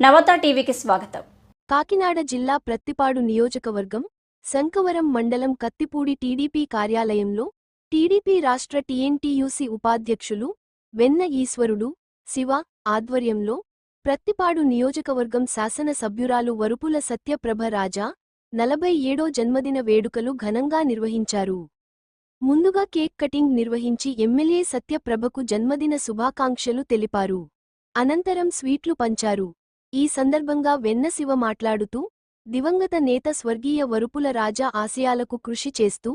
నవత టీవీకి స్వాగతం. కాకినాడ జిల్లా ప్రత్తిపాడు నియోజకవర్గం శంకవరం మండలం కత్తిపూడి టీడీపీ కార్యాలయంలో టీడీపీ రాష్ట్ర టీఎన్టీయూసీ ఉపాధ్యక్షులు వెన్న ఈశ్వరుడు శివ ఆధ్వర్యంలో ప్రత్తిపాడు నియోజకవర్గం శాసన సభ్యురాలు వరుపుల సత్యప్రభ రాజా నలభై ఏడో జన్మదిన వేడుకలు ఘనంగా నిర్వహించారు. ముందుగా కేక్ కటింగ్ నిర్వహించి ఎమ్మెల్యే సత్యప్రభకు జన్మదిన శుభాకాంక్షలు తెలిపారు. అనంతరం స్వీట్లు పంచారు. ఈ సందర్భంగా వెన్నశివ మాట్లాడుతూ దివంగత నేత స్వర్గీయ వరుపుల రాజా ఆశయాలకు కృషి చేస్తూ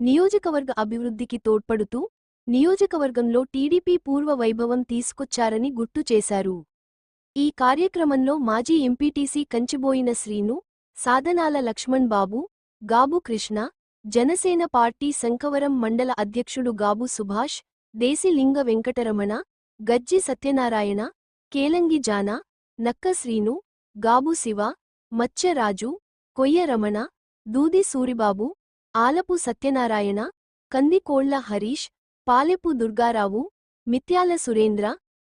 నియోజకవర్గ అభివృద్ధికి తోడ్పడుతూ నియోజకవర్గంలో టీడీపీ పూర్వ వైభవం తీసుకొచ్చారని గుర్తు చేశారు. ఈ కార్యక్రమంలో మాజీ ఎంపీటీసీ కంచిబోయిన శ్రీను సాధనాల లక్ష్మణ్ బాబు గాబు కృష్ణ జనసేన పార్టీ శంకవరం మండల అధ్యక్షుడు గాబు సుభాష్ దేశిలింగ వెంకటరమణ గజ్జి సత్యనారాయణ కేలంగి జానా నక్క శ్రీను గాబు శివ మత్స్యరాజు కొయ్య రమణ దూది సూరిబాబు ఆలపు సత్యనారాయణ కందికోళ్ళ హరీష్ పాలెపు దుర్గారావు మిత్యాల సురేంద్ర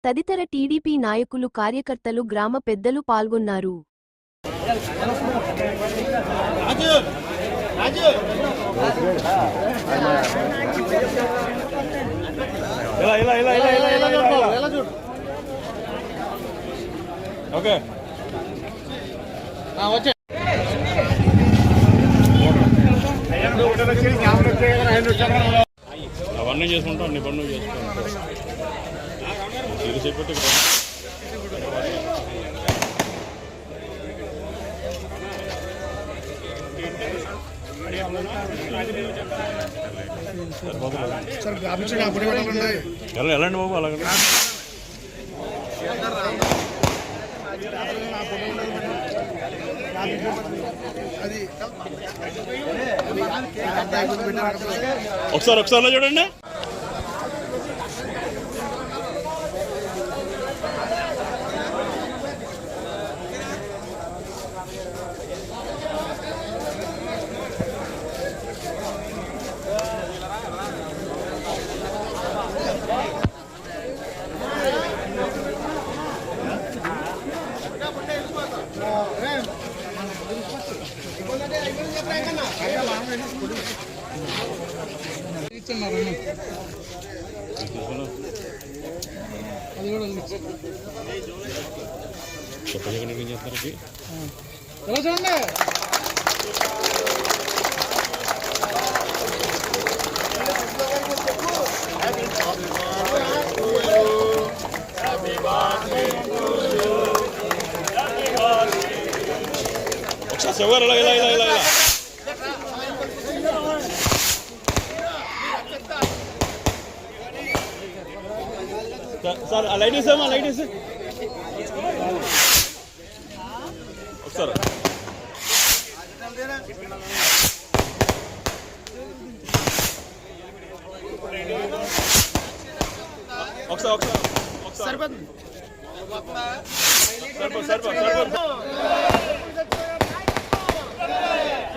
తదితర టీడీపీ నాయకులు కార్యకర్తలు గ్రామ పెద్దలు పాల్గొన్నారు. ఇలా ఇలా. ఓకే. వచ్చే. అవన్నీ చేసుకుంటాం అన్ని పనులు చేసుకుంటాం. చెప్పేట్టు వెళ్ళండి బాబు అలాగే ఒకసారి ఒకసారి చూడండి. చెప్పండి చేస్తారు చూడండి Bueno, la, la, la, la, la. Sir- sir ఆ లైట్ వేసామా లైట్ వేసా ఒకసారి ఒకసారి ఒకసారి. సరిపోతుంది సరిపోతుంది జై